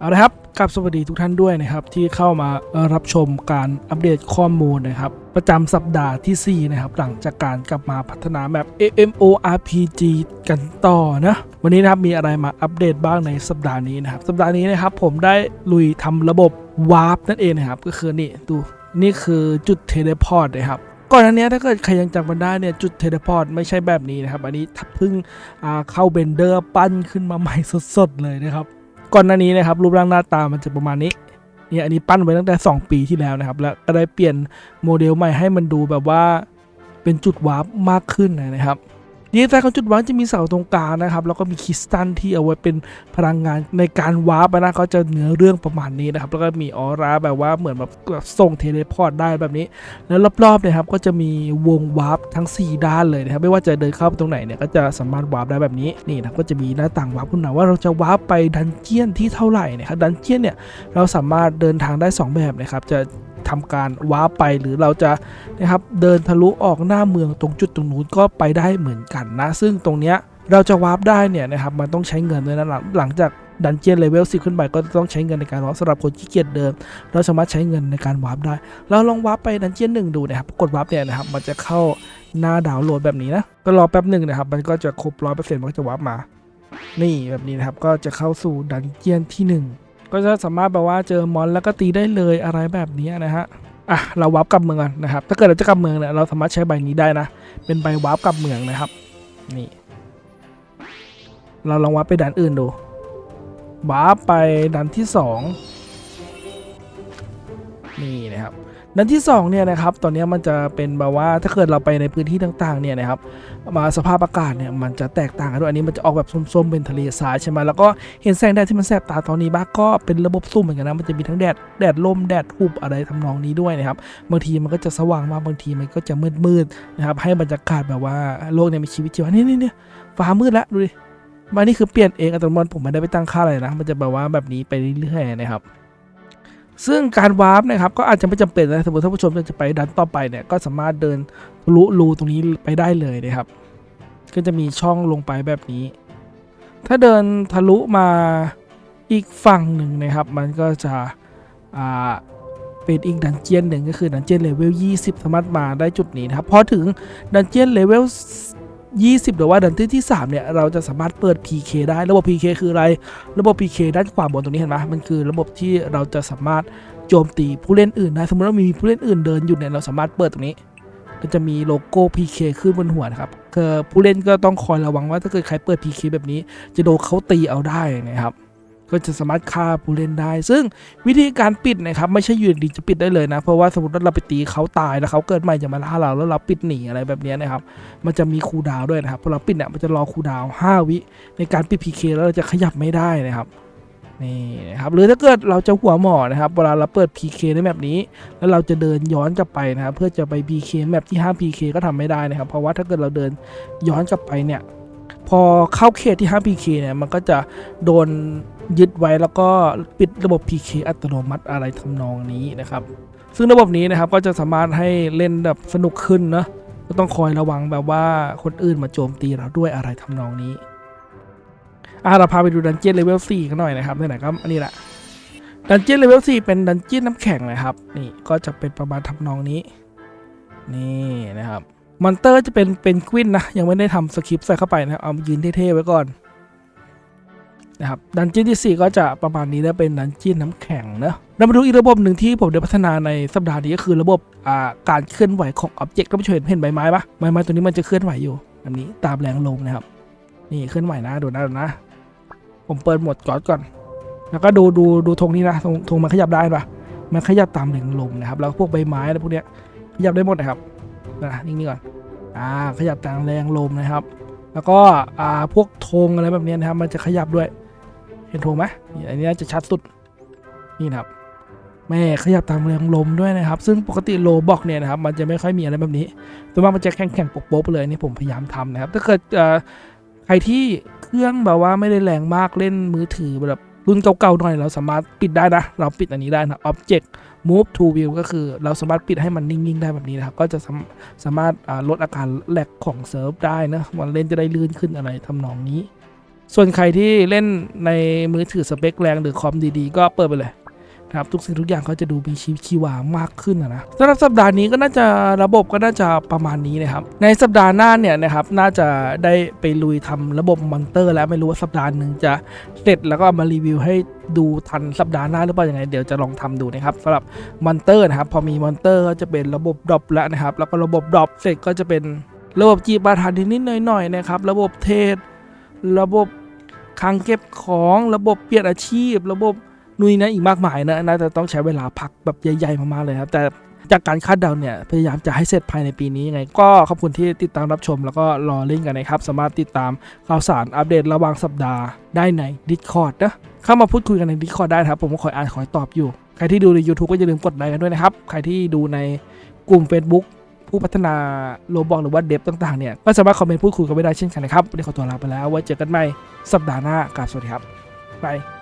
เอาละครับกับสวัสดีทุกท่านด้วยนะครับ ที่เข้ามารับชมการอัปเดตข้อมูลนะครับ ประจำสัปดาห์ที่ 4 นะครับ หลังจากการกลับมาพัฒนาแบบ MMORPG กันต่อนะวันนี้นะครับมีอะไรมาอัปเดตบ้างในสัปดาห์นี้นะครับ สัปดาห์นี้นะครับผมได้ลุยทำระบบวาร์ปนั่นเองนะครับ ก็คือนี่ดูนี่คือจุดเทเลพอร์ตนะครับก่อนอันนี้ถ้าเกิดใครยังจำกันได้เนี่ยจุดเทเลพอร์ตไม่ใช่แบบนี้นะครับ อันนี้เพิ่งเข้าเบนเดอร์ปั้นขึ้นมาใหม่สดๆเลยนะครับ ก่อนหน้านี้นะครับรูปร่างหน้าตามันจะประมาณนี้เนี่ยอันนี้ปั้นไว้ตั้งแต่ 2 ปีที่แล้วนะครับ แล้วก็ได้เปลี่ยนโมเดลใหม่ให้มันดูแบบว่าเป็นจุดวาร์ปมากขึ้นนะครับ ดีไซน์ของจุดวาร์ปจะมีเสาตรงกลางนะครับ แล้วก็มีคริสตัลที่เอาไว้เป็นพลังงานในการวาร์ปนะเขาจะเนื้อเรื่องประมาณนี้นะครับ แล้วก็มีออร่าแบบว่าเหมือนแบบส่งเทเลพอร์ตได้แบบนี้ แล้วรอบๆเนี่ยครับก็จะมีวงวาร์ปทั้ง 4 ด้านเลยนะครับ ไม่ว่าจะเดินเข้าไปตรงไหนเนี่ยก็จะสามารถวาร์ปได้แบบนี้ นี่นะก็จะมีหน้าต่างวาร์ปขึ้นมาว่าเราจะวาร์ปไปดันเจียนที่เท่าไหร่นะครับ ดันเจียนเนี่ยเราสามารถเดินทางได้ 2 แบบนะครับ จะ ทำการวาร์ปไปหรือเราจะนะครับเดินทะลุออกหน้าเมืองตรงจุดตรงนู้นก็ไปได้เหมือนกันนะ ซึ่งตรงเนี้ยเราจะวาร์ปได้เนี่ยนะครับมันต้องใช้เงินด้วยนะหลังหลังจากดันเจียนเลเวล10ขึ้นไปก็ต้องใช้เงินในการวาร์ปสำหรับคนที่เกียจเดิน เราสามารถใช้เงินในการวาร์ปได้ เราลองวาร์ปไปดันเจียนหนึ่งดูนะครับกดวาร์ปเนี่ยนะครับมันจะเข้าหน้าดาวน์โหลดแบบนี้นะก็รอแป๊บหนึ่งนะครับมันก็จะครบร้อยเปอร์เซ็นต์มันก็จะวาร์ปมา นี่แบบนี้นะครับก็จะเข้าสู่ดันเจียนที่หนึ่ง ก็จะสามารถแบบว่าเจอมอนแล้วก็ตีได้เลยอะไรแบบนี้นะฮะอะเราวับกลับเมืองกันนะครับ ถ้าเกิดเราจะกลับเมืองเนี่ยเราสามารถใช้ใบนี้ได้นะ เป็นใบวับกลับเมืองนะครับนี่ เราลองวับไปด่านอื่นดูวาร์ปไปด่านที่สองนี่นะครับ ดันที่2เนี่ยนะครับตอนนี้มันจะเป็นแบบว่าถ้าเกิดเราไปในพื้นที่ต่างๆเนี่ยนะครับมาสภาพอากาศเนี่ยมันจะแตกต่างกันด้วยอันนี้มันจะออกแบบส้มๆเป็นทะเลทรายใช่ไหมแล้วก็เห็นแสงแดดที่มันแสบตาตอนนี้บ้างก็เป็นระบบซุ่มเหมือนกันนะมันจะมีทั้งแดดแดดลมแดดหุบอะไรทำนองนี้ด้วยนะครับบางทีมันก็จะสว่างมากบางทีมันก็จะมืดๆนะครับให้บรรยากาศแบบว่าโลกเนี่ยมีชีวิตชีวานี่นี่เนี่ยฟ้ามืดแล้วดูดิมานี่คือเปลี่ยนเองอัตโนมัติผมไม่ได้ไปตั้งค่าอะไรนะ มันจะแบบว่าแบบนี้ไปเรื่อยๆนะครับ ซึ่งการวาร์ปนะครับก็อาจจะไม่จำเป็นนะสมมติถ้าผู้ชมจะไปดันต่อไปเนี่ยก็สามารถเดินทะลุรูตรงนี้ไปได้เลยนะครับ ก็จะมีช่องลงไปแบบนี้ ถ้าเดินทะลุมาอีกฝั่งหนึ่งนะครับ มันก็จะเป็นอีกดันเจียนหนึ่งก็คือดันเจียนเลเวล20 สามารถมาได้จุดนี้นะครับ พอถึงดันเจียนเลเวล 20 หรือว่าดันที่ที่ 3 เนี่ย เราจะสามารถเปิด PK ได้ ระบบ PK คืออะไร ระบบ PK ด้านขวาบนตรงนี้เห็นไหมมันคือระบบที่เราจะสามารถโจมตีผู้เล่นอื่นได้ สมมติว่ามีผู้เล่นอื่นเดินอยู่เนี่ย เราสามารถเปิดตรงนี้ ก็จะมีโลโก้ PK ขึ้นบนหัวนะครับคือผู้เล่นก็ต้องคอยระวังว่าถ้าเกิดใครเปิด PK แบบนี้ จะโดนเขาตีเอาได้นะครับ ก็จะสามารถฆ่าผู้เล่นได้ ซึ่งวิธีการปิดนะครับไม่ใช่อยืนดีจะปิดได้เลยนะ เพราะว่าสมมติว่าเราไปตีเขาตายแล้วเขาเกิดใหม่จะมาล่าเราแล้วเราปิดหนีอะไรแบบนี้นะครับ มันจะมีคูดาวด้วยนะครับพอเราปิดเนี่ยมันจะรอคูดาว5วิในการปิด PK แล้วเราจะขยับไม่ได้นะครับนี่นะครับหรือถ้าเกิดเราจะหัวหมอนะครับเวลาเราเปิด PK ในแมปนี้ แล้วเราจะเดินย้อนกลับไปนะครับเพื่อจะไป PK แมปที่ห้าม PK ก็ทำไม่ได้นะครับ เพราะว่าถ้าเกิดเราเดินย้อนกลับไปเนี่ยพอเข้าเขตที่ห้าม PK เนี่ยมันก็จะโดน ยึดไว้แล้วก็ปิดระบบ PK อัตโนมัติอะไรทำนองนี้นะครับ ซึ่งระบบนี้นะครับก็จะสามารถให้เล่นแบบสนุกขึ้นเนอะก็ต้องคอยระวังแบบว่าคนอื่นมาโจมตีเราด้วยอะไรทำนองนี้อะเราพาไปดูดันเจี้ยนเลเวล4กันหน่อยนะครับไหนๆก็อันนี้แหละดันเจี้ยนเลเวล4เป็นดันเจี้ยนน้ำแข็งนะครับ นี่ก็จะเป็นประมาณทำนองนี้ นี่นะครับมอนเตอร์จะเป็นเป็นกวินนะ ยังไม่ได้ทำสคริปต์ใส่เข้าไปนะเอายืนเท่ๆไว้ก่อน นะครับดันจียนที่ 4 ก็จะประมาณนี้แล้วเป็นดันจียนน้ำแข็งเนอะแล้วมาดูอีกระบบหนึ่งที่ผมได้พัฒนาในสัปดาห์นี้ก็คือระบบการเคลื่อนไหวของอ็อบเจกต์ท่านผู้ชมเห็นเห็นใบไม้ปะใบไม้ตัวนี้มันจะเคลื่อนไหวอยู่แบบนี้ตามแรงลมนะครับ นี่เคลื่อนไหวนะดูนะดูนะ ผมเปิดหมดกอดก่อน แล้วก็ดูดูดูธงนี้นะธงธงมันขยับได้ปะมันขยับตามแรงลมนะครับแล้วพวกใบไม้อะไรพวกเนี้ยขยับได้หมดนะครับนะนิ่งๆก่อนอ่าขยับตามแรงลมนะครับ แล้วก็อ่าพวกธงอะไรแบบนี้นะครับมันจะขยับด้วย เห็นธงไหมอันนี้จะชัดสุดนี่นะครับแม่ขยับตามแรงลมด้วยนะครับ ซึ่งปกติโลบอกเนี่ยนะครับมันจะไม่ค่อยมีอะไรแบบนี้ส่วมากมันจะแข็งแข็งๆโป๊กๆไปเลยนี่ผมพยายามทำนะครับถ้าเกิดใครที่เครื่องแบบว่าไม่ได้แรงมากเล่นมือถือแบบรุ่นเก่าๆหน่อยเราสามารถปิดได้นะ เราปิดอันนี้ได้นะ object move to view ก็คือเราสามารถปิดให้มันนิ่งๆได้แบบนี้นะครับ ก็จะสามสามารถลดอาการแหลกของเซิร์ฟได้นะวันเล่นจะได้ลื่นขึ้นอะไรทำนองนี้ ส่วนใครที่เล่นในมือถือสเปคแรงหรือคอมดีๆ ก็เปิดไปเลยนะครับทุกสิ่งทุกอย่างก็จะดูมีชีวิตชีวามากขึ้นนะนะสำหรับสัปดาห์นี้ก็น่าจะระบบก็น่าจะประมาณนี้นะครับ ในสัปดาห์หน้าเนี่ยนะครับน่าจะได้ไปลุยทำระบบมอนเตอร์ แล้วไม่รู้ว่าสัปดาห์หนึ่งจะเสร็จแล้วก็มารีวิวให้ดูทันสัปดาห์หน้าหรือเปล่ายังไงเดี๋ยวจะลองทำดูนะครับสำหรับมอนเตอร์นะครับพอมีมอนเตอร์ก็จะเป็นระบบดรอปแล้วนะครับแล้วก็ระบบดรอปเสร็จก็จะเป็นระบบจีบาทานนิดๆหน่อยๆนะครับระบบเทรด ระบบคลังเก็บของระบบเปลี่ยนอาชีพ ระบบนุยนะอีกมากมายนะน่าจะต้องใช้เวลาพักแบบใหญ่ๆมากๆเลยครับแต่จากการคาดเดาเนี่ยพยายามจะให้เสร็จภายในปีนี้ยังไง ก็ขอบคุณที่ติดตามรับชมแล้วก็รอเล่นกันนะครับ สามารถติดตามข่าวสารอัปเดตระหว่างสัปดาห์ได้ใน Discord นะเข้ามาพูดคุยกันใน Discord ได้ครับ ผมก็คอยอ่านคอยตอบอยู่ ใครที่ดูใน YouTube ก็อย่าลืมกดไลค์กันด้วยนะครับ ใครที่ดูในกลุ่ม Facebook ผู้พัฒนาโลบอกหรือว่าเดฟต่างๆเนี่ยก็สามารถคอมเมนต์พูดคุยกันไม่ได้เช่นกันนะครับวันนี้ขอตัวลาไปแล้วไว้เจอกันใหม่สัปดาห์หน้ากราบสวัสดีครับบาย